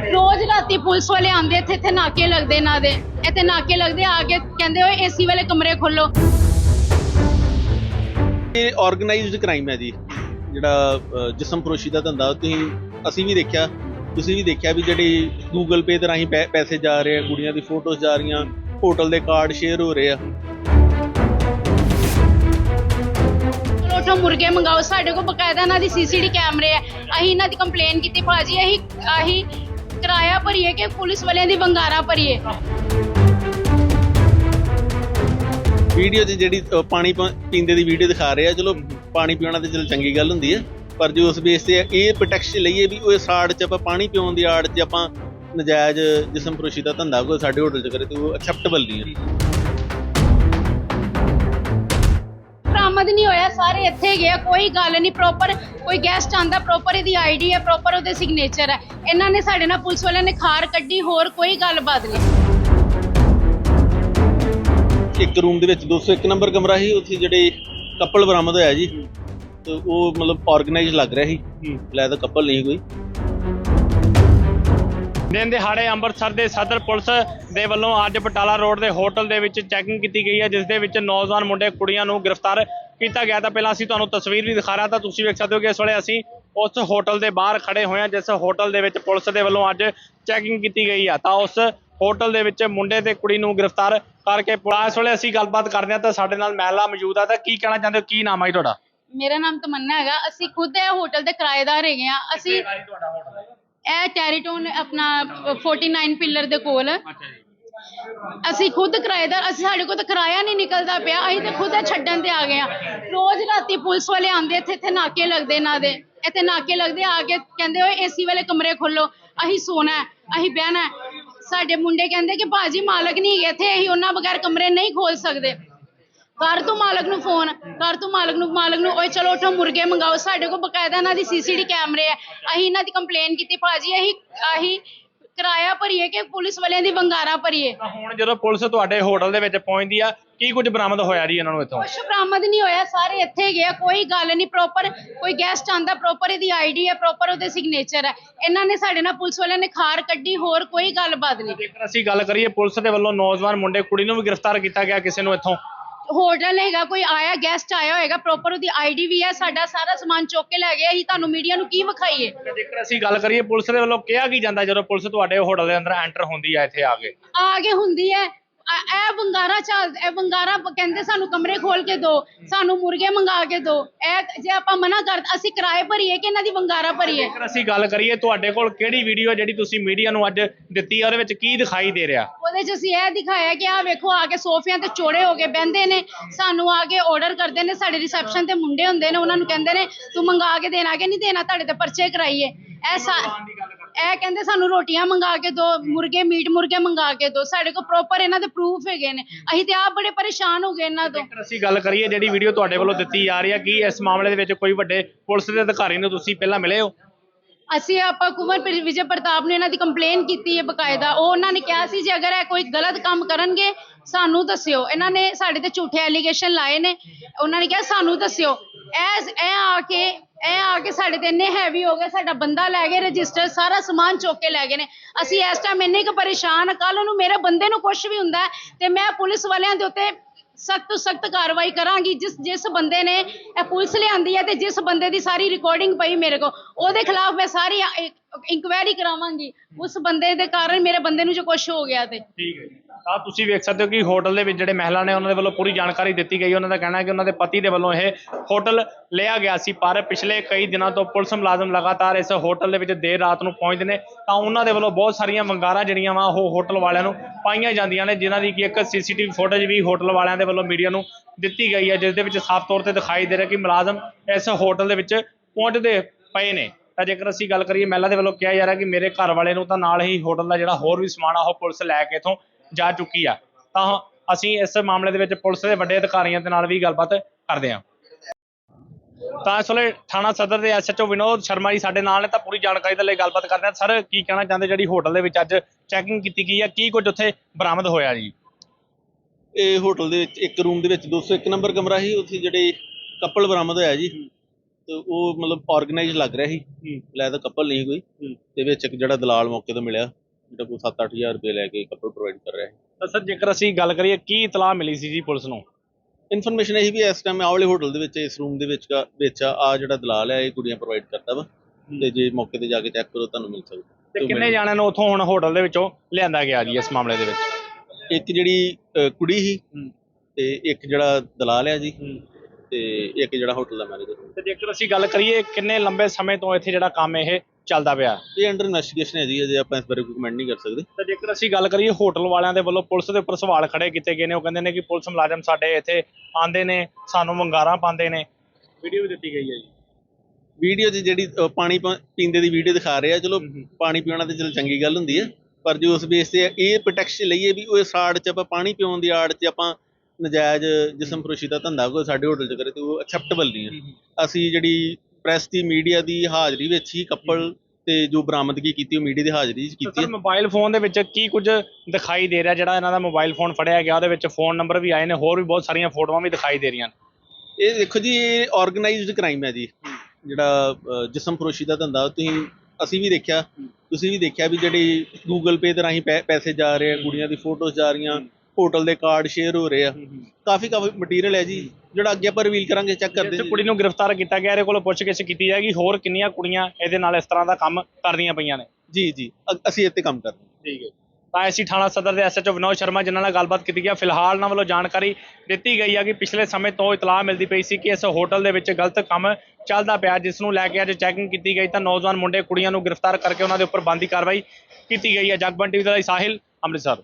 ਰੋਜ਼ ਰਾਤੀ ਪੁਲਿਸ ਵਾਲੇ ਆਉਂਦੇ ਇੱਥੇ ਇੱਥੇ ਨਾਕੇ ਲੱਗਦੇ ਇਹਨਾਂ ਦੇ। ਇੱਥੇ ਨਾਕੇ ਲੱਗਦੇ ਆ ਕੇ ਕਹਿੰਦੇ ਓਏ ਏਸੀ ਵਾਲੇ ਕਮਰੇ ਖੋਲੋ। ਇਹ ਆਰਗੇਨਾਈਜ਼ਡ ਕ੍ਰਾਈਮ ਹੈ ਜੀ। ਜਿਹੜਾ ਅ, ਜਿਸਮ ਫਰੋਸ਼ੀ ਦਾ ਧੰਦਾ ਤੁਸੀਂ ਅਸੀਂ ਵੀ ਦੇਖਿਆ। ਤੁਸੀਂ ਵੀ ਦੇਖਿਆ ਵੀ ਜਿਹੜੀ ਗੂਗਲ ਪੇ ਦੇ ਰਾਹੀਂ ਪੈਸੇ ਜਾ ਰਹੇ ਆ ਕੁੜੀਆਂ ਦੀ ਫੋਟੋਜ਼ ਜਾ ਰਹੀਆਂ ਹੋਟਲ ਦੇ ਕਾਰਡ ਸ਼ੇਅਰ ਹੋ ਰਹੇ ਆ। ਮੁਰਗੇ ਮੰਗਾਓ ਸਾਡੇ ਕੋਲ ਬਕਾਇਦਾ ਇਹਨਾਂ ਦੀ ਸੀਸੀਟੀ ਕੈਮਰੇ ਹੈ। ਅਸੀਂ ਇਹਨਾਂ ਦੀ ਕੰਪਲੇਨ ਕੀਤੀ ਭਾਜੀ ਅਸੀਂ ਅਸੀਂ ਕਿਰਾਇਆ ਭਰੀਏ ਕਿ ਪੁਲਿਸ ਵਾਲਿਆਂ ਦੀ ਵੰਗਾਰਾ ਭਰੀਏ? ਵੀਡੀਓ 'ਚ ਜਿਹੜੀ ਅ, ਪਾਣੀ ਪ- ਪੀਂਦੇ ਦੀ ਵੀਡੀਓ ਦਿਖਾ ਰਹੇ ਆ। ਚਲੋ ਪਾਣੀ ਪੀਣਾ ਤੇ ਚਲੋ ਚੰਗੀ ਗੱਲ ਹੁੰਦੀ ਹੈ ਪਰ ਜੋ ਉਸ ਬੇਸ ਤੇ ਇਹ ਪ੍ਰੋਟੈਕਸ਼ਨ ਲਈਏ ਵੀ ਉਹ ਸਾੜ 'ਚ ਆਪਾਂ ਪਾਣੀ ਪਿਉਣ ਦੀ ਆੜ 'ਚ ਆਪਾਂ ਨਜਾਇਜ਼ ਜਿਸਮ ਫਰੋਸ਼ੀ ਦਾ ਧੰਦਾ ਕੋਈ ਸਾਡੇ ਹੋਟਲ 'ਚ ਕਰੇ ਤੇ ਉਹ ਅਕਸੈਪਟੇਬਲ ਨਹੀਂ ਹੈ ਸਾਰੇ ਇੱਥੇ ਗਏ ਆ, ਕੋਈ ਗੱਲ ਨਹੀਂ ਪ੍ਰੋਪਰ ਕੋਈ ਗੈਸਟ ਆਂਦਾ ਪ੍ਰੋਪਰ ਇਹਦੀ ਆਈਡੀ ਹੈ ਪ੍ਰੋਪਰ ਉਹਦੇ ਸਿਗਨੇਚਰ ਹੈ। ਇਹਨਾਂ ਨੇ ਸਾਡੇ ਨਾਲ ਪੁਲਿਸ ਵਾਲਿਆਂ ਨੇ ਖਾਰ ਕੱਢੀ ਹੋਰ ਕੋਈ ਗੱਲਬਾਤ ਨਹੀਂ। ਇੱਕ ਰੂਮ ਦੇ ਵਿੱਚ 201 ਨੰਬਰ ਕਮਰਾ ਸੀ ਉੱਥੇ ਜਿਹੜੇ ਕਪਲ ਬਰਾਮਦ ਹੋਇਆ ਜੀ। ਤੇ ਉਹ ਮਤਲਬ ਆਰਗੇਨਾਈਜ਼ ਲੱਗ ਰਿਹਾ ਸੀ। ਲੈ ਤਾਂ ਕਪਲ ਨਹੀਂ ਕੋਈ। ਦਿਨ ਦਿਹਾੜੇ ਅੰਮ੍ਰਿਤਸਰ ਦੇ ਸਦਰ ਪੁਲਿਸ ਦੇ ਵੱਲੋਂ ਅੱਜ ਬਟਾਲਾ ਰੋਡ ਦੇ ਹੋਟਲ ਦੇ ਵਿੱਚ ਚੈਕਿੰਗ ਕੀਤੀ ਗਈ ਹੈ ਜਿਸ ਦੇ ਵਿੱਚ ਨੌਜਵਾਨ ਮੁੰਡੇ ਕੁੜੀਆਂ ਨੂੰ ਗ੍ਰਿਫਤਾਰ ਕੀਤਾ ਗਿਆ। ਤਾਂ ਪਹਿਲਾਂ ਅਸੀਂ ਤੁਹਾਨੂੰ ਤਸਵੀਰ ਵੀ ਦਿਖਾ ਰਿਹਾ ਤਾਂ ਤੁਸੀਂ ਵੇਖ ਸਕਦੇ ਹੋ ਕਿ ਇਸ ਵੇਲੇ ਅਸੀਂ ਉਸ ਹੋਟਲ ਦੇ ਬਾਹਰ ਖੜੇ ਹੋਏ ਹਾਂ ਜਿਸ ਹੋਟਲ ਦੇ ਵਿੱਚ ਪੁਲਿਸ ਦੇ ਵੱਲੋਂ ਅੱਜ ਚੈਕਿੰਗ ਕੀਤੀ ਗਈ ਆ। ਤਾਂ ਉਸ ਹੋਟਲ ਦੇ ਵਿੱਚ ਮੁੰਡੇ ਤੇ ਕੁੜੀ ਨੂੰ ਗ੍ਰਿਫਤਾਰ ਕਰਕੇ ਪੁਲਿਸ ਇਸ ਵੇਲੇ ਅਸੀਂ ਗੱਲਬਾਤ ਕਰਦੇ ਹਾਂ ਤਾਂ ਸਾਡੇ ਨਾਲ ਮਹਿਲਾ ਮੌਜੂਦ ਆ। ਤਾਂ ਕੀ ਕਹਿਣਾ ਚਾਹੁੰਦੇ ਹੋ? ਕੀ ਨਾਮ ਹੈ ਜੀ ਤੁਹਾਡਾ? ਮੇਰਾ ਨਾਮ ਤਮੰਨਾ ਹੈਗਾ। ਅਸੀਂ ਖੁਦ ਇਹ ਹੋਟਲ ਦੇ ਕਿਰਾਏਦਾਰ ਹੈਗੇ ਆ ਅਸੀਂ ਇਹ ਟੈਰੀਟੋਨ ਆਪਣਾ 49 ਪਿੱਲਰ ਦੇ ਕੋਲ। ਅਸੀਂ ਖੁਦ ਕਿਰਾਏਦਾਰ ਅਸੀਂ ਸਾਡੇ ਕੋਲ ਤਾਂ ਕਿਰਾਇਆ ਨਹੀਂ ਨਿਕਲਦਾ ਪਿਆ। ਅਸੀਂ ਤਾਂ ਖੁਦ ਇਹ ਛੱਡਣ ਤੇ ਆ ਗਏ ਆ ਰੋਜ਼ ਰਾਤੀ ਪੁਲਿਸ ਵਾਲੇ ਆਉਂਦੇ ਇੱਥੇ ਇੱਥੇ ਨਾਕੇ ਲੱਗਦੇ ਇਹਨਾਂ ਦੇ। ਇੱਥੇ ਨਾਕੇ ਲੱਗਦੇ ਆ ਕੇ ਕਹਿੰਦੇ ਓਏ ਏਸੀ ਵਾਲੇ ਕਮਰੇ ਖੋਲੋ। ਅਸੀਂ ਸੋਣਾ ਹੈ, ਅਸੀਂ ਬਹਿਣਾ ਹੈ। ਸਾਡੇ ਮੁੰਡੇ ਕਹਿੰਦੇ ਕਿ ਬਾਜੀ ਮਾਲਕ ਨਹੀਂ ਹੈਗੇ ਇੱਥੇ। ਅਸੀਂ ਉਹਨਾਂ ਬਗੈਰ ਕਮਰੇ ਨਹੀਂ ਖੋਲ ਸਕਦੇ। ਕਰ ਤੂੰ ਮਾਲਕ ਨੂੰ ਫੋਨ ਕਰ ਤੂੰ ਮਾਲਕ ਨੂੰ ਮਾਲਕ ਨੂੰ ਓਏ ਚਲੋ ਉਠੋ ਮੁਰਗੇ ਮੰਗਾਓ ਸਾਡੇ ਕੋਲ ਬਕਾਇਦਾ ਇਹਨਾਂ ਦੀ ਸੀਸੀਟੀ ਕੈਮਰੇ ਹੈ ਅਸੀਂ ਇਹਨਾਂ ਦੀ ਕੰਪਲੇਨ ਕੀਤੀ ਭਾਜੀ ਅਸੀਂ ਅਸੀਂ ਕਿਰਾਇਆ ਭਰੀਏ ਕਿ ਪੁਲਿਸ ਵਾਲਿਆਂ ਦੀ ਵੰਗਾਰਾ ਭਰੀਏ? ਤਾਂ ਹੁਣ ਜਦੋਂ ਪੁਲਿਸ ਤੁਹਾਡੇ ਹੋਟਲ ਦੇ ਵਿੱਚ ਪਹੁੰਚਦੀ ਆ ਕੀ ਕੁਝ ਬਰਾਮਦ ਹੋਇਆ ਜੀ ਇਹਨਾਂ ਨੂੰ ਇੱਥੋਂ? ਕੁਛ ਬਰਾਮਦ ਨਹੀਂ ਹੋਇਆ ਸਾਰੇ ਇੱਥੇ ਗਏ ਆ, ਕੋਈ ਗੱਲ ਨਹੀਂ ਪ੍ਰੋਪਰ ਕੋਈ ਗੈਸਟ ਆਂਦਾ ਪ੍ਰੋਪਰ ਇਹਦੀ ਆਈਡੀ ਹੈ ਪ੍ਰੋਪਰ ਉਹਦੇ ਸਿਗਨੇਚਰ ਹੈ ਇਹਨਾਂ ਨੇ ਸਾਡੇ ਨਾਲ ਪੁਲਿਸ ਵਾਲਿਆਂ ਨੇ ਖਾਰ ਕੱਢੀ ਹੋਰ ਕੋਈ ਗੱਲਬਾਤ ਨਹੀਂ। ਜੇਕਰ ਅਸੀਂ ਗੱਲ ਕਰੀਏ ਪੁਲਿਸ ਦੇ ਵੱਲੋਂ ਨੌਜਵਾਨ ਮੁੰਡੇ ਕੁੜੀ ਨੂੰ ਵੀ ਗ੍ਰਿਫਤਾਰ ਕੀਤਾ ਗਿਆ ਕਿਸੇ ਨੂੰ ਇੱਥੋਂ? ਹੋਟਲ ਹੈਗਾ ਕੋਈ ਆਇਆ ਗੈਸਟ ਆਇਆ ਹੋਏਗਾ ਪ੍ਰੋਪਰ ਉਹਦੀ ਆਈਡੀ ਵੀ ਹੈ ਸਾਡਾ ਸਾਰਾ ਸਮਾਨ ਚੁੱਕ ਕੇ ਲੈ ਗਏ ਅਸੀਂ ਤੁਹਾਨੂੰ ਮੀਡੀਆ ਨੂੰ ਕੀ ਵਿਖਾਈਏ? ਜੇਕਰ ਅਸੀਂ ਗੱਲ ਕਰੀਏ ਪੁਲਿਸ ਦੇ ਵੱਲੋਂ ਕਿਹਾ ਕੀ ਜਾਂਦਾ ਜਦੋਂ ਪੁਲਿਸ ਤੁਹਾਡੇ ਹੋਟਲ ਦੇ ਅੰਦਰ ਐਂਟਰ ਹੁੰਦੀ ਆ ਇੱਥੇ ਆ ਕੇ? ਆ ਕੇ ਹੁੰਦੀ ਹੈ ਇਹ ਵੰਗਾਰਾ ਚੱਲ ਇਹ ਵੰਗਾਰਾ ਕਹਿੰਦੇ ਸਾਨੂੰ ਕਮਰੇ ਖੋਲ ਕੇ ਦਿਓ ਸਾਨੂੰ ਮੁਰਗੇ ਮੰਗਾ ਕੇ ਦਿਓ ਇਹ ਜੇ ਆਪਾਂ ਮਨਾ ਕਰ ਅਸੀਂ ਕਿਰਾਏ ਭਰੀਏ ਕਿ ਇਹਨਾਂ ਦੀ ਵੰਗਾਰਾ ਭਰੀਏ? ਜੇਕਰ ਅਸੀਂ ਗੱਲ ਕਰੀਏ ਤੁਹਾਡੇ ਕੋਲ ਕਿਹੜੀ ਵੀਡੀਓ ਜਿਹੜੀ ਤੁਸੀਂ ਮੀਡੀਆ ਨੂੰ ਅੱਜ ਦਿੱਤੀ ਆ ਉਹਦੇ ਵਿੱਚ ਕੀ ਦਿਖਾਈ ਦੇ ਰਿਹਾ? ਉਹਦੇ 'ਚ ਅਸੀਂ ਇਹ ਦਿਖਾਇਆ ਕਿ ਆਹ ਵੇਖੋ ਆ ਕੇ ਸੋਫਿਆਂ ਤੇ ਚੋੜੇ ਹੋ ਕੇ ਬਹਿੰਦੇ ਨੇ। ਸਾਨੂੰ ਆ ਕੇ ਆਰਡਰ ਕਰਦੇ ਨੇ ਸਾਡੇ ਰਿਸੈਪਸ਼ਨ ਤੇ ਮੁੰਡੇ ਹੁੰਦੇ ਨੇ ਉਹਨਾਂ ਨੂੰ ਕਹਿੰਦੇ ਨੇ ਤੂੰ ਮੰਗਾ ਕੇ ਦੇਣਾ ਕਿ ਨਹੀਂ ਦੇਣਾ? ਤੁਹਾਡੇ ਤੇ ਪਰਚੇ ਕਰਾਈਏ। ਇਹ ਸਾ- ਇਹ ਕਹਿੰਦੇ ਸਾਨੂੰ ਰੋਟੀਆਂ ਮੰਗਾ ਕੇ ਦੋ ਮੁਰਗੇ ਮੀਟ ਮੁਰਗੇ ਮੰਗਾ ਕੇ ਦੋ। ਸਾਡੇ ਕੋਲ ਪ੍ਰੋਪਰ ਇਹਨਾਂ ਦੇ ਪ੍ਰੂਫ ਹੈਗੇ ਨੇ। ਅਸੀਂ ਤੇ ਆਪ ਬੜੇ ਪਰੇਸ਼ਾਨ ਹੋ ਗਏ ਇਹਨਾਂ ਤੋਂ। ਜੇਕਰ ਅਸੀਂ ਗੱਲ ਕਰੀਏ ਜਿਹੜੀ ਵੀਡੀਓ ਤੁਹਾਡੇ ਵੱਲੋਂ ਦਿੱਤੀ ਜਾ ਰਹੀ ਆ ਕੀ ਇਸ ਮਾਮਲੇ ਦੇ ਵਿੱਚ ਕੋਈ ਵੱਡੇ ਪੁਲਿਸ ਦੇ ਅਧਿਕਾਰੀ ਨੂੰ ਤੁਸੀਂ ਪਹਿਲਾਂ ਮਿਲੇ ਹੋ? ਅਸੀਂ ਆਪਾਂ ਕੁਮਰ ਪ੍ਰ- ਵਿਜੇ ਪ੍ਰਤਾਪ ਨੂੰ ਇਹਨਾਂ ਦੀ ਕੰਪਲੇਨ ਕੀਤੀ ਹੈ ਬਕਾਇਦਾ। ਉਹ ਉਹਨਾਂ ਨੇ ਕਿਹਾ ਸੀ ਜੇ ਅਗਰ ਇਹ ਕੋਈ ਗਲਤ ਕੰਮ ਕਰਨਗੇ ਸਾਨੂੰ ਦੱਸਿਓ। ਇਹਨਾਂ ਨੇ ਸਾਡੇ ਤੇ ਝੂਠੇ ਐਲੀਗੇਸ਼ਨ ਲਾਏ ਨੇ। ਉਹਨਾਂ ਨੇ ਕਿਹਾ ਸਾਨੂੰ ਦੱਸਿਓ। ਐਸ ਇਹ ਆ ਕੇ ਇਹ ਆ ਕੇ ਸਾਡੇ ਤੇ ਇੰਨੇ ਹੈਵੀ ਹੋ ਗਏ, ਸਾਡਾ ਬੰਦਾ ਲੈ ਗਏ ਰਜਿਸਟਰ ਸਾਰਾ ਸਮਾਨ ਚੁੱਕ ਕੇ ਲੈ ਗਏ ਨੇ। ਅਸੀਂ ਇਸ ਟਾਈਮ ਇੰਨੇ ਕੁ ਪਰੇਸ਼ਾਨ ਕੱਲ ਨੂੰ ਮੇਰੇ ਬੰਦੇ ਨੂੰ ਕੁਝ ਵੀ ਹੁੰਦਾ ਤੇ ਮੈਂ ਪੁਲਿਸ ਵਾਲਿਆਂ ਦੇ ਉੱਤੇ ਸਖਤ ਤੋਂ ਸਖਤ ਕਾਰਵਾਈ ਕਰਾਂਗੀ, ਜਿਸ ਜਿਸ ਬੰਦੇ ਨੇ ਇਹ ਪੁਲਿਸ ਲਿਆਂਦੀ ਹੈ ਤੇ ਜਿਸ ਬੰਦੇ ਦੀ ਸਾਰੀ ਰਿਕਾਰਡਿੰਗ ਪਈ ਮੇਰੇ ਕੋਲ, ਉਹਦੇ ਖਿਲਾਫ ਮੈਂ ਸਾਰੀ ਇਨਕੁਆਇਰੀ ਕਰਾਵਾਂਗੀ। ਉਸ ਬੰਦੇ ਦੇ ਕਾਰਨ ਮੇਰੇ ਬੰਦੇ ਨੂੰ ਜੋ ਕੁਝ ਹੋ ਗਿਆ ਤੇ। ਠੀਕ ਹੈ ਤਾਂ ਤੁਸੀਂ ਵੇਖ ਸਕਦੇ ਹੋ ਕਿ ਹੋਟਲ ਦੇ ਵਿੱਚ ਜਿਹੜੇ ਮਹਿਲਾ ਨੇ, ਉਹਨਾਂ ਦੇ ਵੱਲੋਂ ਪੂਰੀ ਜਾਣਕਾਰੀ ਦਿੱਤੀ ਗਈ ਉਹਨਾਂ ਦਾ ਕਹਿਣਾ ਹੈ ਕਿ ਉਹਨਾਂ ਦੇ ਪਤੀ ਦੇ ਵੱਲੋਂ ਇਹ ਹੋਟਲ ਲਿਆ ਗਿਆ ਸੀ, ਪਰ ਪਿਛਲੇ ਕਈ ਦਿਨਾਂ ਤੋਂ ਪੁਲਿਸ ਮੁਲਾਜ਼ਮ ਲਗਾਤਾਰ ਇਸ ਹੋਟਲ ਦੇ ਵਿੱਚ ਦੇਰ ਰਾਤ ਨੂੰ ਪਹੁੰਚਦੇ ਨੇ। ਤਾਂ ਉਹਨਾਂ ਦੇ ਵੱਲੋਂ ਬਹੁਤ ਸਾਰੀਆਂ ਵੰਗਾਰਾਂ ਜਿਹੜੀਆਂ ਵਾ, ਉਹ ਹੋਟਲ ਵਾਲਿਆਂ ਨੂੰ ਪਾਈਆਂ ਜਾਂਦੀਆਂ ਨੇ, ਜਿਨ੍ਹਾਂ ਦੀ ਕਿ ਇੱਕ ਸੀਸੀਟੀਵੀ ਫੁਟੇਜ ਵੀ ਹੋਟਲ ਵਾਲਿਆਂ ਦੇ ਵੱਲੋਂ ਮੀਡੀਆ ਨੂੰ ਦਿੱਤੀ ਗਈ ਹੈ, ਜਿਸ ਦੇ ਵਿੱਚ ਸਾਫ਼ ਤੌਰ ਤੇ ਦਿਖਾਈ ਦੇ ਰਿਹਾ ਕਿ ਮੁਲਾਜ਼ਮ ਇਸ ਹੋਟਲ ਦੇ ਵਿੱਚ ਪਹੁੰਚਦੇ ਪਏ ਨੇ। ਤਾਂ ਜੇਕਰ ਅਸੀਂ ਗੱਲ ਕਰੀਏ, ਮਹਿਲਾ ਦੇ ਵੱਲੋਂ ਕਿਹਾ ਜਾ ਰਿਹਾ ਕਿ ਮੇਰੇ ਘਰ ਵਾਲੇ ਨੂੰ ਤਾਂ ਨਾਲ ਹੀ ਹੋਟਲ ਦਾ ਜਿਹੜਾ ਹੋਰ ਵੀ ਸਮਾਨ ਆ, ਉਹ ਪੁਲਿਸ ਲੈ ਕੇ ਇਥੋਂ ਜਾ ਚੁੱਕੀ ਆ। ਤਾਂ ਅਸੀਂ ਇਸ ਮਾਮਲੇ ਦੇ ਵਿੱਚ ਪੁਲਿਸ ਦੇ ਵੱਡੇ ਅਧਿਕਾਰੀਆਂ ਦੇ ਨਾਲ ਵੀ ਗੱਲਬਾਤ ਕਰਦੇ ਹਾਂ। ਤਾਂ ਇਸ ਵੇਲੇ ਥਾਣਾ ਸਦਰ ਦੇ ਐਸਐਚਓ ਵਿਨੋਦ ਸ਼ਰਮਾ ਜੀ ਸਾਡੇ ਨਾਲ ਨੇ ਤਾਂ ਪੂਰੀ ਜਾਣਕਾਰੀ ਦੇ ਲਈ ਗੱਲਬਾਤ ਕਰਦੇ ਹਾਂ। ਸਰ ਕੀ ਕਹਿਣਾ ਚਾਹੁੰਦੇ? ਜਿਹੜੀ ਹੋਟਲ ਦੇ ਵਿੱਚ ਅੱਜ ਚੈਕਿੰਗ ਕੀਤੀ ਗਈ ਆ ਕੀ ਕੁਝ ਉੱਥੇ ਬਰਾਮਦ ਹੋਇਆ ਜੀ? ਇਹ ਹੋਟਲ ਦੇ ਵਿੱਚ ਇੱਕ ਰੂਮ ਦੇ ਵਿੱਚ 201 ਨੰਬਰ ਕਮਰਾ ਸੀ ਉੱਥੇ ਜਿਹੜੇ ਕਪਲ ਬਰਾਮਦ ਹੋਇਆ ਜੀ। ਤੇ ਉਹ ਮਤਲਬ ਆਰਗੇਨਾਈਜ਼ ਲੱਗ ਰਿਹਾ ਸੀ। ਲੈ ਤਾਂ ਕਪਲ ਨਹੀਂ ਕੋਈ। ਤੇ ਵਿੱਚ ਇੱਕ ਜਿਹੜਾ ਦਲਾਲ ਮੌਕੇ ਤੋਂ ਮਿਲਿਆ। ਜਿਹੜਾ ਕੋਈ 7-8000 ਰੁਪਏ ਲੈ ਕੇ ਕਪਲ ਪ੍ਰੋਵਾਈਡ ਕਰ ਰਿਹਾ ਹੈ। ਤਾਂ ਸਰ ਜੇਕਰ ਅਸੀਂ ਗੱਲ ਕਰੀਏ ਕੀ ਇਤਲਾਹ ਮਿਲੀ ਸੀ ਜੀ ਪੁਲਿਸ ਨੂੰ? ਇਨਫੋਰਮੇਸ਼ਨ ਇਹ ਵੀ ਇਸ ਟਾਈਮ ਆਵਲੇ ਹੋਟਲ ਦੇ ਵਿੱਚ ਇਸ ਰੂਮ ਦੇ ਵਿੱਚ ਵਿੱਚ ਆ ਜਿਹੜਾ ਦਲਾਲ ਹੈ ਇਹ ਕੁੜੀਆਂ ਪ੍ਰੋਵਾਈਡ ਕਰਦਾ ਵਾ। ਤੇ ਜੇ ਮੌਕੇ ਤੇ ਜਾ ਕੇ ਚੈੱਕ ਕਰੋ ਤੁਹਾਨੂੰ ਮਿਲ ਸਕਦਾ। ਤੇ ਕਿੰਨੇ ਜਾਣਿਆਂ ਨੂੰ ਉੱਥੋਂ ਹੁਣ ਹੋਟਲ ਦੇ ਵਿੱਚੋਂ ਲਿਆਂਦਾ ਗਿਆ ਜੀ ਇਸ ਮਾਮਲੇ ਦੇ ਵਿੱਚ? ਇੱਕ ਜਿਹੜੀ ਕੁੜੀ ਸੀ। ਤੇ ਇੱਕ ਜਿਹੜਾ ਦਲਾਲ ਹੈ ਜੀ ਤੇ ਇੱਕ ਜਿਹੜਾ ਹੋਟਲ ਦਾ ਮੈਨੇਜਰ ਤੇ ਜੇਕਰ ਅਸੀਂ ਗੱਲ ਕਰੀਏ ਕਿੰਨੇ ਲੰਬੇ ਸਮੇਂ ਤੋਂ ਇੱਥੇ ਜਿਹੜਾ ਕੰਮ ਇਹ ਚੱਲਦਾ ਪਿਆ। ਇਹ ਅੰਡਰ ਇਨਵੈਸਟੀਗੇਸ਼ਨ ਹੈ ਜੀ ਅਜੇ ਆਪਾਂ ਇਸ ਬਾਰੇ ਕੋਈ ਕਮੈਂਟ ਨਹੀਂ ਕਰ ਸਕਦੇ। ਤੇ ਜੇਕਰ ਅਸੀਂ ਗੱਲ ਕਰੀਏ ਹੋਟਲ ਵਾਲਿਆਂ ਦੇ ਵੱਲੋਂ ਪੁਲਿਸ ਦੇ ਉੱਪਰ ਸਵਾਲ ਖੜੇ ਕੀਤੇ ਗਏ ਨੇ। ਉਹ ਕਹਿੰਦੇ ਨੇ ਕਿ ਪੁਲਿਸ ਮੁਲਾਜ਼ਮ ਸਾਡੇ ਇੱਥੇ ਆਂਦੇ ਨੇ ਸਾਨੂੰ ਵੰਗਾਰਾਂ ਪਾਉਂਦੇ ਨੇ। ਵੀਡੀਓ ਵੀ ਦਿੱਤੀ ਗਈ ਹੈ ਜੀ। ਵੀਡੀਓ 'ਚ ਜਿਹੜੀ ਅ, ਪਾਣੀ ਪ- ਪੀਂਦੇ ਦੀ ਵੀਡੀਓ ਦਿਖਾ ਰਹੇ ਆ। ਚਲੋ ਪਾਣੀ ਪੀਣਾ ਤੇ ਚਲੋ ਚੰਗੀ ਗੱਲ ਹੁੰਦੀ ਹੈ। ਪਰ ਜੇ ਉਸ ਬੇਸ ਤੇ ਇਹ ਪ੍ਰੋਟੈਕਸ਼ਨ ਲਈਏ ਵੀ ਉਹ ਸਾੜ 'ਚ ਆਪਾਂ ਪਾਣੀ ਪਿਉਣ ਦੀ ਆੜ 'ਚ ਆਪਾਂ ਨਜਾਇਜ਼ ਜਿਸਮ ਫਰੋਸ਼ੀ ਦਾ ਧੰਦਾ ਕੋਈ ਸਾਡੇ ਹੋਟਲ 'ਚ ਕਰੇ ਤੇ ਉਹ ਐਕਸੈਪਟੇਬਲ ਨਹੀਂ ਹੈ। ਅਸੀਂ ਜਿਹੜੀ ਪ੍ਰੈਸ ਦੀ ਮੀਡੀਆ ਦੀ ਹਾਜ਼ਰੀ ਵਿੱਚ ਹੀ ਕੱਪਲ ਤੇ ਜੋ ਬਰਾਮਦਗੀ ਕੀਤੀ ਉਹ ਮੀਡੀਆ ਦੀ ਹਾਜ਼ਰੀ 'ਚ ਕੀਤੀ ਸਰ ਹੈ ਮੋਬਾਈਲ ਫੋਨ ਦੇ ਵਿੱਚ ਕੀ ਕੁਝ ਦਿਖਾਈ ਦੇ ਰਿਹਾ ਜਿਹੜਾ ਇਹਨਾਂ ਦਾ ਮੋਬਾਈਲ ਫੋਨ ਫੜਿਆ ਗਿਆ ਉਹਦੇ ਵਿੱਚ ਫੋਨ ਨੰਬਰ ਵੀ ਆਏ ਨੇ ਹੋਰ ਵੀ ਬਹੁਤ ਸਾਰੀਆਂ ਫੋਟੋਆਂ ਵੀ ਦਿਖਾਈ ਦੇ ਰਹੀਆਂ ਨੇ। ਇਹ ਦੇਖੋ ਜੀ ਇਹ ਆਰਗੇਨਾਈਜ਼ਡ ਕ੍ਰਾਈਮ ਹੈ ਜੀ। ਜਿਹੜਾ ਅ, ਜਿਸਮ ਫਰੋਸ਼ੀ ਦਾ ਧੰਦਾ ਤੁਸੀਂ ਅਸੀਂ ਵੀ ਦੇਖਿਆ। ਤੁਸੀਂ ਵੀ ਦੇਖਿਆ ਵੀ ਜਿਹੜੀ ਗੂਗਲ ਪੇ ਦੇ ਰਾਹੀਂ ਪੈ- ਪੈਸੇ ਜਾ ਰਹੇ ਆ ਕੁੜੀਆਂ ਦੀ ਫੋਟੋਜ਼ ਜਾ ਰਹੀਆਂ। ਹੋਟਲ ਦੇ ਕਾਰਡ ਸ਼ੇਅਰ ਹੋ ਰਹੇ ਆ। ਕਾਫੀ ਕਾਫੀ ਮਟੀਰੀਅਲ ਹੈ ਜੀ ਜਿਹੜਾ ਅੱਗੇ ਆਪਾਂ ਰਿਵੀਲ ਕਰਾਂਗੇ ਚੈੱਕ ਕਰਦੇ ਜੀ। ਕੁੜੀ ਨੂੰ ਗ੍ਰਿਫਤਾਰ ਕੀਤਾ ਗਿਆ ਇਹਦੇ ਕੋਲੋਂ ਪੁੱਛਗਿੱਛ ਕੀਤੀ ਜਾਏਗੀ ਹੋਰ ਕਿੰਨੀਆਂ ਕੁੜੀਆਂ ਇਹਦੇ ਨਾਲ ਇਸ ਤਰ੍ਹਾਂ ਦਾ ਕੰਮ ਕਰਦੀਆਂ ਪਈਆਂ ਨੇ। ਜੀ ਜੀ। ਅ- ਅਸੀਂ ਇੱਥੇ ਕੰਮ ਕਰਦੇ ਹਾਂ। ਠੀਕ ਹੈ ਤਾਂ ਅਸੀਂ ਥਾਣਾ ਸਦਰ ਦੇ ਐਸਐਚਓ ਵਿਨੋਦ ਸ਼ਰਮਾ ਜਿਨ੍ਹਾਂ ਨਾਲ ਗੱਲਬਾਤ ਕੀਤੀ ਗਿਆ ਫਿਲਹਾਲ ਉਹਨਾਂ ਵੱਲੋਂ ਜਾਣਕਾਰੀ ਦਿੱਤੀ ਗਈ ਹੈ ਕਿ ਪਿਛਲੇ ਸਮੇਂ ਤੋਂ ਇਤਲਾਹ ਮਿਲਦੀ ਪਈ ਸੀ ਕਿ ਇਸ ਹੋਟਲ ਦੇ ਵਿੱਚ ਗਲਤ ਕੰਮ ਚੱਲਦਾ ਪਿਆ ਜਿਸ ਨੂੰ ਲੈ ਕੇ ਅੱਜ ਚੈਕਿੰਗ ਕੀਤੀ ਗਈ ਤਾਂ ਨੌਜਵਾਨ ਮੁੰਡੇ ਕੁੜੀਆਂ ਨੂੰ ਗ੍ਰਿਫਤਾਰ ਕਰਕੇ ਉਹਨਾਂ ਦੇ ਉੱਪਰ ਬੰਦੀ ਕਾਰਵਾਈ ਕੀਤੀ ਗਈ ਹੈ ਜਗਬੰਟੀ ਦੇ ਲਈ ਸਾਹਿਲ ਅੰਮ੍ਰਿਤਸਰ।